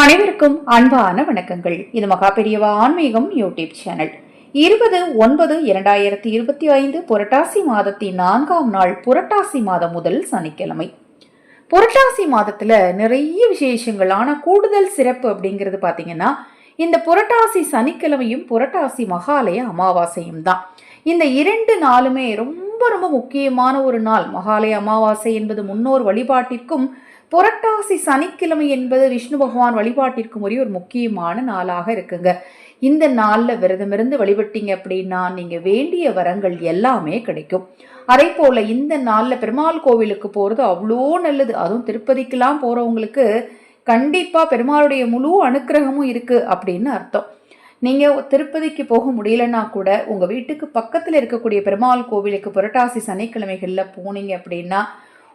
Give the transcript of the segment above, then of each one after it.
அனைவருக்கும் அன்பான வணக்கங்கள். இது மகா பெரியவா ஆன்மீகம் யூடியூப் சேனல். இருபது ஒன்பது இரண்டாயிரத்தி இருபத்தி ஐந்து புரட்டாசி மாதத்தின் நான்காம் நாள் புரட்டாசி மாதம் முதல் சனிக்கிழமை. புரட்டாசி மாதத்துல நிறைய விசேஷங்கள் ஆனா கூடுதல் சிறப்பு அப்படிங்கிறது பாத்தீங்கன்னா இந்த புரட்டாசி சனிக்கிழமையும் புரட்டாசி மகாலய அமாவாசையும் தான். இந்த இரண்டு நாளுமே ரொம்ப ரொம்ப ரொம்ப முக்கியமான ஒரு நாள். மகாலய அமாவாசை என்பது முன்னோர் வழிபாட்டிற்கும் புரட்டாசி சனிக்கிழமை என்பது விஷ்ணு பகவான் வழிபாட்டிற்கும் ஒரே ஒரு முக்கியமான நாளாக இருக்குங்க. இந்த நாளில் விரதமிருந்து வழிபட்டீங்க அப்படின்னா நீங்கள் வேண்டிய வரங்கள் எல்லாமே கிடைக்கும். அதே போல் இந்த நாளில் பெருமாள் கோவிலுக்கு போகிறது அவ்வளோ நல்லது. அதுவும் திருப்பதிக்கெல்லாம் போகிறவங்களுக்கு கண்டிப்பாக பெருமாளுடைய முழு அனுக்கிரகமும் இருக்குது அப்படின்னு அர்த்தம். நீங்கள் திருப்பதிக்கு போக முடியலன்னா கூட உங்கள் வீட்டுக்கு பக்கத்தில் இருக்கக்கூடிய பெருமாள் கோவிலுக்கு புரட்டாசி சனிக்கிழமைகளில் போனீங்க அப்படின்னா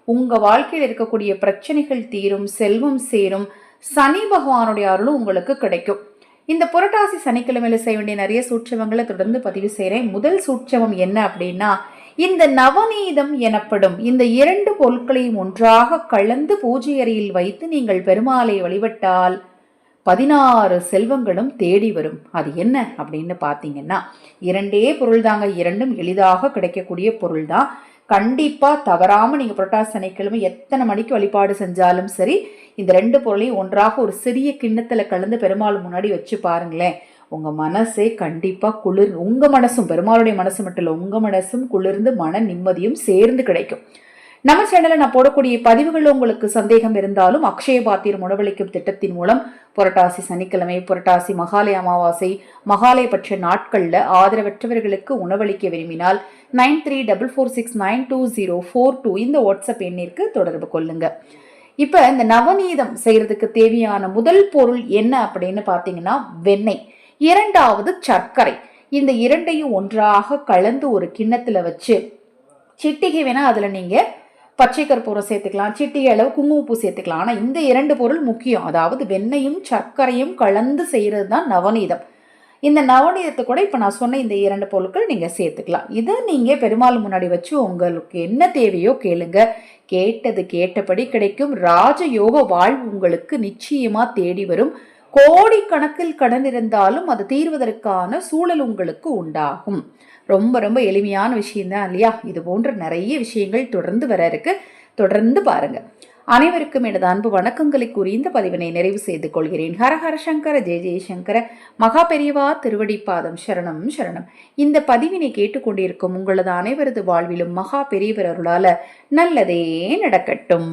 உங்கள் வாழ்க்கையில் இருக்கக்கூடிய பிரச்சனைகள் தீரும் செல்வம் சேரும் சனி பகவானுடைய அருளும் உங்களுக்கு கிடைக்கும். இந்த புரட்டாசி சனிக்கிழமையில் செய்ய வேண்டிய நிறைய சூட்சமங்களை தொடர்ந்து பதிவு செய்கிறேன் முதல் சூட்சமம் என்ன அப்படின்னா இந்த நவநீதம் எனப்படும் இந்த இரண்டு பொருட்களையும் ஒன்றாக கலந்து பூஜை அறையில் வைத்து நீங்கள் பெருமாளை வழிபட்டால் பதினாறு செல்வங்களும் தேடி வரும். அது என்ன அப்படின்னு பார்த்தீங்கன்னா இரண்டே பொருள் தாங்க இரண்டும் எளிதாக கிடைக்கக்கூடிய பொருள் தான் கண்டிப்பாக தவறாமல் நீங்கள் புரட்டாசி சனிக்கிழமை எத்தனை மணிக்கு வழிபாடு செஞ்சாலும் சரி இந்த ரெண்டு பொருளையும் ஒன்றாக ஒரு சிறிய கிண்ணத்தில் கலந்து பெருமாள் முன்னாடி வச்சு பாருங்களேன். உங்கள் மனசே கண்டிப்பாக குளிர் உங்கள் மனசும் பெருமாளுடைய மனசு மட்டும் இல்லை உங்கள் மனசும் குளிர்ந்து மன நிம்மதியும் சேர்ந்து கிடைக்கும். நம்ம சேனலில் நான் போடக்கூடிய பதிவுகளில் உங்களுக்கு சந்தேகம் இருந்தாலும் அக்ஷய பாத்திரம் உணவளிக்கும் திட்டத்தின் மூலம் புரட்டாசி சனிக்கிழமை புரட்டாசி மகாலய அமாவாசை மகாலய பட்ச நாட்களில் ஆதரவற்றவர்களுக்கு உணவளிக்க விரும்பினால் nine three double four six nine two zero four two இந்த வாட்ஸ்அப் எண்ணிற்கு தொடர்பு கொள்ளுங்க. இப்போ இந்த நவநீதம் செய்கிறதுக்கு தேவையான முதல் பொருள் என்ன அப்படின்னு பார்த்தீங்கன்னா வெண்ணெய். இரண்டாவது சர்க்கரை. இந்த இரண்டையும் ஒன்றாக கலந்து ஒரு கிண்ணத்தில் வச்சு சிட்டிகை வேணால் அதில் நீங்கள் பச்சை கற்பூரம் சேர்த்துக்கலாம் சிட்டிகை அளவு குங்குமப்பூ சேர்த்துக்கலாம். ஆனால் இந்த இரண்டு பொருள் முக்கியம். அதாவது வெண்ணையும் சர்க்கரையும் கலந்து செய்கிறது தான் நவநீதம். இந்த நவநீதத்தை கூட இப்போ நான் சொன்ன இந்த இரண்டு பொருட்கள் நீங்கள் சேர்த்துக்கலாம். இதை நீங்கள் பெருமாள் முன்னாடி வச்சு உங்களுக்கு என்ன தேவையோ கேளுங்க. கேட்டது கேட்டபடி கிடைக்கும். ராஜயோக வாழ்வு உங்களுக்கு நிச்சயமாக தேடி வரும். கோடிக்கணக்கில் கடன் இருந்தாலும் அது தீர்வதற்கான சூழல் உங்களுக்கு உண்டாகும். ரொம்ப ரொம்ப எளிமையான விஷயம்தான் இல்லையா? இது போன்ற நிறைய விஷயங்கள் தொடர்ந்து வர இருக்கு. தொடர்ந்து பாருங்க. அனைவருக்கும் எனது அன்பு வணக்கங்களை கூறி இந்த பதிவினை நிறைவு செய்து கொள்கிறேன். ஹரஹர சங்கர ஜெய ஜெயசங்கர மகா பெரியவா திருவடிப்பாதம் சரணம் சரணம். இந்த பதிவினை கேட்டுக்கொண்டிருக்கும் உங்களது அனைவரது வாழ்விலும் மகா பெரியவர் அருளால நல்லதே நடக்கட்டும்.